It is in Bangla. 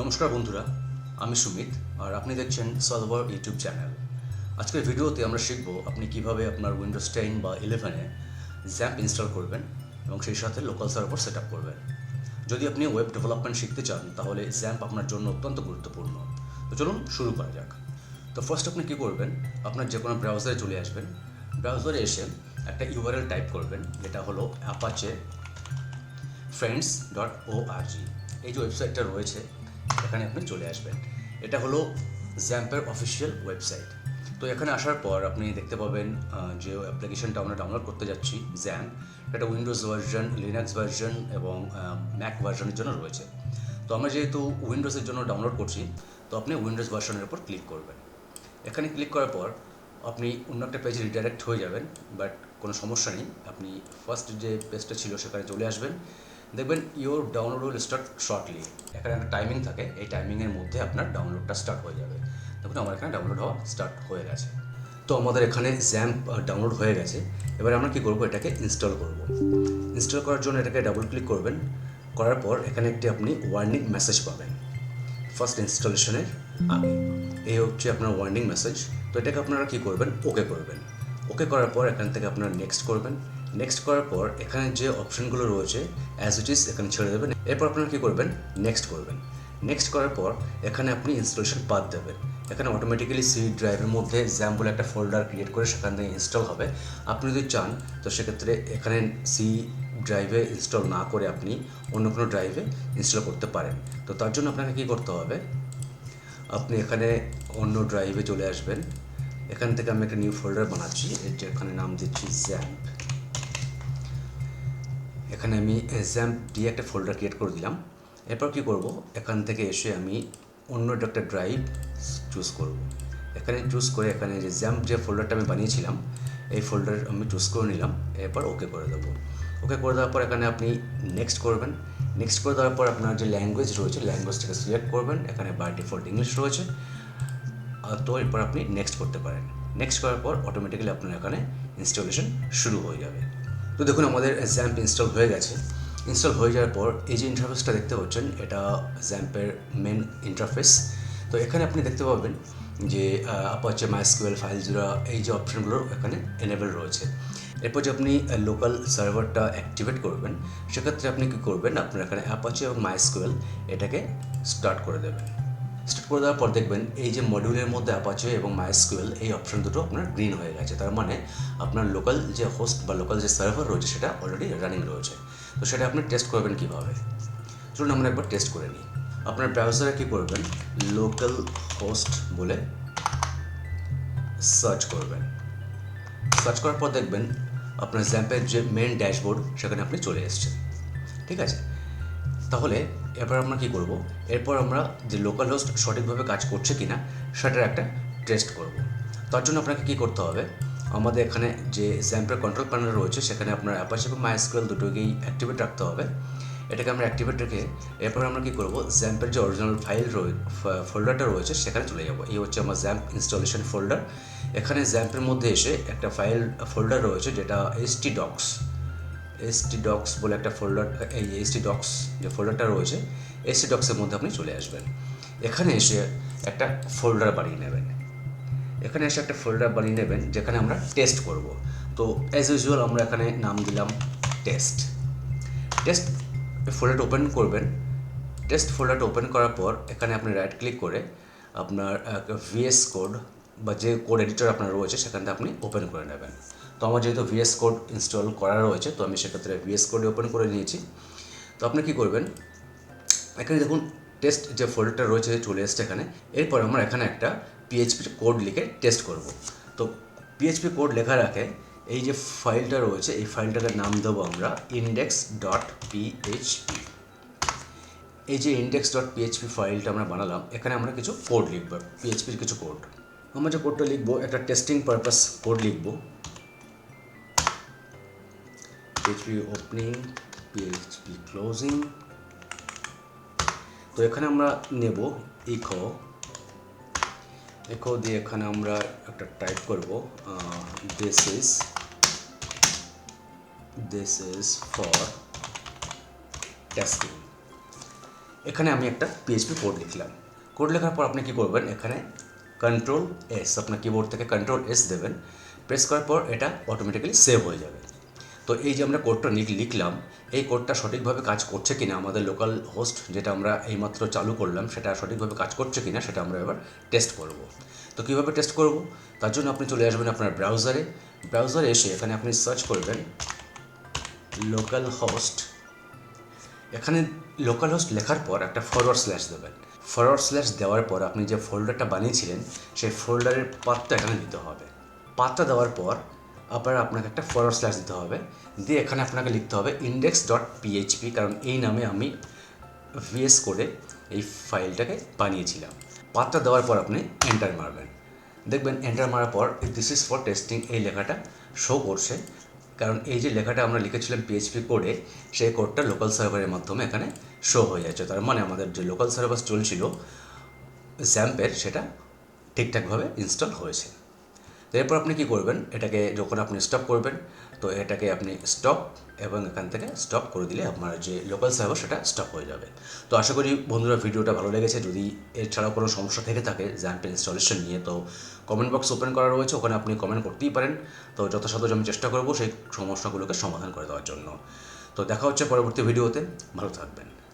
নমস্কার বন্ধুরা, আমি সুমিত আর আপনি দেখছেন সলভার ইউটিউব চ্যানেল আজকের ভিডিওতে আমরা শিখব আপনি কীভাবে আপনার উইন্ডোজ টেন বা ইলেভেনে জ্যাম্প ইনস্টল করবেন এবং সেই সাথে লোকাল সার্ভার সেট আপ করবেন। যদি আপনি ওয়েব ডেভেলপমেন্ট শিখতে চান, তাহলে জ্যাম্প আপনার জন্য অত্যন্ত গুরুত্বপূর্ণ। তো চলুন শুরু করা যাক। তো ফার্স্ট আপনি কী করবেন, আপনার যে কোনো ব্রাউজারে চলে আসবেন। ব্রাউজারে এসে একটা ইউআরএল টাইপ করবেন, যেটা হলো অ্যাপাচে ফ্রেন্ডস ডট ও এই যে ওয়েবসাইটটা রয়েছে এখানে আপনি চলে আসবেন। এটা হলো জ্যাম্পের অফিসিয়াল ওয়েবসাইট তো এখানে আসার পর আপনি দেখতে পাবেন যে অ্যাপ্লিকেশনটা আমরা ডাউনলোড করতে যাচ্ছি জ্যাম এটা উইন্ডোজ ভার্সন লিনাক্স ভার্সন এবং ম্যাক ভার্সনের জন্য রয়েছে। তো আমরা যেহেতু উইন্ডোজের জন্য ডাউনলোড করছি, তো আপনি উইন্ডোজ ভার্সনের উপর ক্লিক করবেন। এখানে ক্লিক করার পর আপনি অন্য একটা পেজে রিডাইরেক্ট হয়ে যাবেন বাট কোনো সমস্যা নেই। আপনি ফার্স্ট যে পেজটা ছিল সেখানে চলে আসবেন। দেখবেন your download will start shortly এখানে একটা টাইমিং থাকে, এই টাইমিংয়ের মধ্যে আপনার ডাউনলোডটা স্টার্ট হয়ে যাবে। দেখুন, আমার এখানে ডাউনলোড হওয়া স্টার্ট হয়ে গেছে। তো আমাদের এখানে জ্যাম্প ডাউনলোড হয়ে গেছে। এবার আমরা কী করব? এটাকে ইনস্টল করব। ইনস্টল করার জন্য এটাকে ডাবল ক্লিক করবেন। করার পর এখানে একটি আপনি ওয়ার্নিং মেসেজ পাবেন। ফার্স্ট ইনস্টলেশনের আগে। এই হচ্ছে আপনার ওয়ার্নিং মেসেজ তো এটাকে আপনারা কী করবেন? ওকে করবেন। ওকে করার পর এখান থেকে আপনারা নেক্সট করবেন। নেক্সট করার পর এখানে যে অপশনগুলো রয়েছে অ্যাজ ইট ইজ এখানে ছেড়ে দেবেন। এরপর আপনারা কী করবেন? নেক্সট করবেন। নেক্সট করার পর এখানে আপনি ইনস্টলেশন পাথ দেবেন। এখানে অটোমেটিক্যালি সি ড্রাইভের মধ্যে বলে একটা ফোল্ডার ক্রিয়েট করে সেখান থেকে ইনস্টল হবে। আপনি যদি চান, তো সেক্ষেত্রে এখানে সি ড্রাইভে ইনস্টল না করে আপনি অন্য কোনো ড্রাইভে ইনস্টল করতে পারেন। তো তার জন্য আপনাকে কী করতে হবে? আপনি এখানে অন্য ড্রাইভে চলে আসবেন। এখান থেকে আমি একটা নিউ ফোল্ডার বানাচ্ছি যে এখানে নাম দিচ্ছি জ্যাম্প এখানে আমি জ্যাম্প দিয়ে একটা ফোল্ডার ক্রিয়েট করে দিলাম। এরপর কী করব? এখান থেকে এসে আমি অন্য একটা ড্রাইভ চুজ করব। এখানে চুজ করে এখানে যে জ্যাম্প যে ফোল্ডারটা আমি বানিয়েছিলাম, এই ফোল্ডার আমি চুজ করে নিলাম। এরপর ওকে করে দেবো। ওকে করে দেওয়ার পর এখানে আপনি নেক্সট করবেন। নেক্সট করে দেওয়ার পর আপনার যে ল্যাঙ্গুয়েজ রয়েছে ল্যাঙ্গুয়েজটাকে সিলেক্ট করবেন। এখানে বাই ডিফল্ট ইংলিশ রয়েছে। তো এরপর আপনি নেক্সট করতে পারেন। নেক্সট করার পর অটোমেটিক্যালি আপনার এখানে ইনস্টলেশন শুরু হয়ে যাবে। তো দেখুন, আমাদের জ্যাম্প ইনস্টল হয়ে গেছে। ইনস্টল হয়ে যাওয়ার পর এই যে ইন্টারফেসটা দেখতে পাচ্ছেন, এটা জ্যাম্পের মেন ইন্টারফেস তো এখানে আপনি দেখতে পাবেন যে আপাচ্ছে মাইস্কুয়েল ফাইল জুড়া এই যে অপশনগুলো এখানে এনেবল রয়েছে। এরপর যে আপনি লোকাল সার্ভারটা অ্যাক্টিভেট করবেন, সেক্ষেত্রে আপনি কী করবেন? আপনার এখানে অ্যাপাচে এবং মাইস্কুয়েল এটাকে স্টার্ট করে দেবেন। স্টার্ট করে দেওয়ার পর দেখবেন এই যে মডিউলের মধ্যে অ্যাপাচে এবং মাইস্কুয়েল এই অপশন দুটো আপনার গ্রিন হয়ে গেছে। তার মানে আপনার লোকাল যে হোস্ট বা লোকাল যে সার্ভার রয়েছে সেটা অলরেডি রানিং রয়েছে। তো সেটা আপনি টেস্ট করবেন কীভাবে? চলুন আমরা একবার টেস্ট করে নিই। আপনার ব্রাউজারে কী করবেন? লোকাল হোস্ট বলে সার্চ করবেন। সার্চ করার পর দেখবেন আপনার জ্যাম্পের যে মেন ড্যাশবোর্ড সেখানে আপনি চলে এসছেন। ঠিক আছে? তাহলে এরপর আমরা কী করব? এরপর আমরা যে লোকাল হোস্ট সঠিকভাবে কাজ করছে কি না সেটার একটা টেস্ট করব। তার জন্য আপনাকে কী করতে হবে? আমাদের এখানে যে জ্যাম্পের কন্ট্রোল প্যানেল রয়েছে, সেখানে আপনার অ্যাপাচি এবং মাইস্কুয়েল দুটোকেই অ্যাক্টিভেট রাখতে হবে। এটাকে আমরা অ্যাক্টিভেট রেখে এরপর আমরা কী করব? জ্যাম্পের যে অরিজিনাল ফাইল রয়ে ফোল্ডারটা রয়েছে, সেখানে চলে যাব। এই হচ্ছে আমার জ্যাম্প ইনস্টলেশন ফোল্ডার এখানে জ্যাম্পের মধ্যে এসে একটা ফাইল ফোল্ডার রয়েছে, যেটা এসটি ডক্স এসটি ডক্স বলে একটা ফোল্ডার এই এসটি ডক্স যে ফোল্ডারটা রয়েছে এসটি ডক্সের মধ্যে আপনি চলে আসবেন। এখানে এসে একটা ফোল্ডার বানিয়ে নেবেন। এখানে এসে একটা ফোল্ডার বানিয়ে নেবেন, যেখানে আমরা টেস্ট করব। তো অ্যাজ ইউজুয়াল আমরা এখানে নাম দিলাম টেস্ট টেস্ট ফোল্ডারটা ওপেন করবেন। টেস্ট ফোল্ডারটা ওপেন করার পর এখানে আপনি রাইট ক্লিক করে আপনার ভিএস কোড বা যে কোড এডিটর আপনার রয়েছে, সেখান থেকে আপনি ওপেন করে নেবেন। তো আমার যেহেতু ভিএস কোড ইনস্টল করা রয়েছে, তো আমি সেক্ষেত্রে ভিএস কোডে ওপেন করে নিয়েছি। তো আপনি কী করবেন? এখানে দেখুন টেস্ট যে ফোল্ডারটা রয়েছে চলে এসছে এখানে, এরপর আমরা এখানে একটা পিএইচপি কোড লিখে টেস্ট করব। তো পিএইচপি কোড লেখা রাখে এই যে ফাইলটা রয়েছে, এই ফাইলটাকে নাম দেবো আমরা ইন্ডেক্স ডট পিএইচপি এই যে ইন্ডেক্স ডট পিএইচপি ফাইলটা আমরা বানালাম, এখানে আমরা কিছু কোড লিখব পিএইচপির কিছু কোড আমরা যে কোডটা লিখব, একটা টেস্টিং পারপাস কোড লিখব। পিএইচপি ওপেনিং পিএইচপি ক্লোজিং তো এখানে আমরা নেব ইকো ইকো দিয়ে এখানে আমরা একটা টাইপ করব this is this is for testing এখানে আমি একটা পিএইচপি কোড লিখলাম। কোড লেখার পর আপনি কী করবেন? এখানে কন্ট্রোল এস আপনার কিবোর্ড থেকে কন্ট্রোল এস দেবেন। প্রেস করার পর এটা অটোমেটিক্যালি সেভ হয়ে যাবে। তো এই যে আমরা কোডটা লিখ- লিখলাম, এই কোডটা সঠিকভাবে কাজ করছে কিনা আমাদের লোকাল হোস্ট যেটা আমরা এইমাত্র চালু করলাম, সেটা সঠিকভাবে কাজ করছে কিনা সেটা আমরা এবার টেস্ট করব। তো কীভাবে টেস্ট করব? তার জন্য আপনি চলে আসবেন আপনার ব্রাউজারে ব্রাউজারে এসে এখানে আপনি সার্চ করবেন লোকাল হোস্ট এখানে লোকাল হোস্ট লেখার পর একটা ফরওয়ার্ড স্ল্যাশ দেবেন। ফরওয়ার্ড স্ল্যাশ দেওয়ার পর আপনি যে ফোল্ডারটা বানিয়েছিলেন, সেই ফোল্ডারের পাতটা এখানে দিতে হবে। পাতটা দেওয়ার পর আবার আপনাকে একটা ফরওয়ার্ড স্ল্যাশ দিতে হবে। দিয়ে এখানে আপনাকে লিখতে হবে ইন্ডেক্স ডট পিএইচপি কারণ এই নামে আমি ভিএস করে এই ফাইলটাকে বানিয়েছিলাম। পাতটা দেওয়ার পর আপনি এন্টার মারবেন। দেখবেন এন্টার মারার পর দিস ইজ ফর টেস্টিং এই লেখাটা শো করছে। কারণ এই যে লেখাটা আমরা লিখেছিলাম পিএইচপি কোডে সেই কোডটা লোকাল সার্ভারের মাধ্যমে এখানে শো হয়ে যাচ্ছে। তার মানে আমাদের যে লোকাল সার্ভার চলছিল জ্যাম্পের সেটা ঠিকঠাকভাবে ইনস্টল হয়েছে। তো এরপর আপনি কী করবেন? এটাকে যখন আপনি স্টপ করবেন, তো এটাকে আপনি স্টপ এবং এখান থেকে স্টপ করে দিলে আপনার যে লোকাল সার্ভার সেটা স্টপ হয়ে যাবে। তো আশা করি বন্ধুরা ভিডিওটা ভালো লেগেছে। যদি এছাড়াও কোনো সমস্যা থেকে থাকে জ্যাম্প ইনস্টলেশন নিয়ে, তো কমেন্ট বক্স ওপেন করা রয়েছে। ওখানে আপনি কমেন্ট করতেই পারেন। তো যথাসাধ্য আমি চেষ্টা করব সেই সমস্যাগুলোকে সমাধান করে দেওয়ার জন্য। তো দেখা হচ্ছে পরবর্তী ভিডিওতে। ভালো থাকবেন।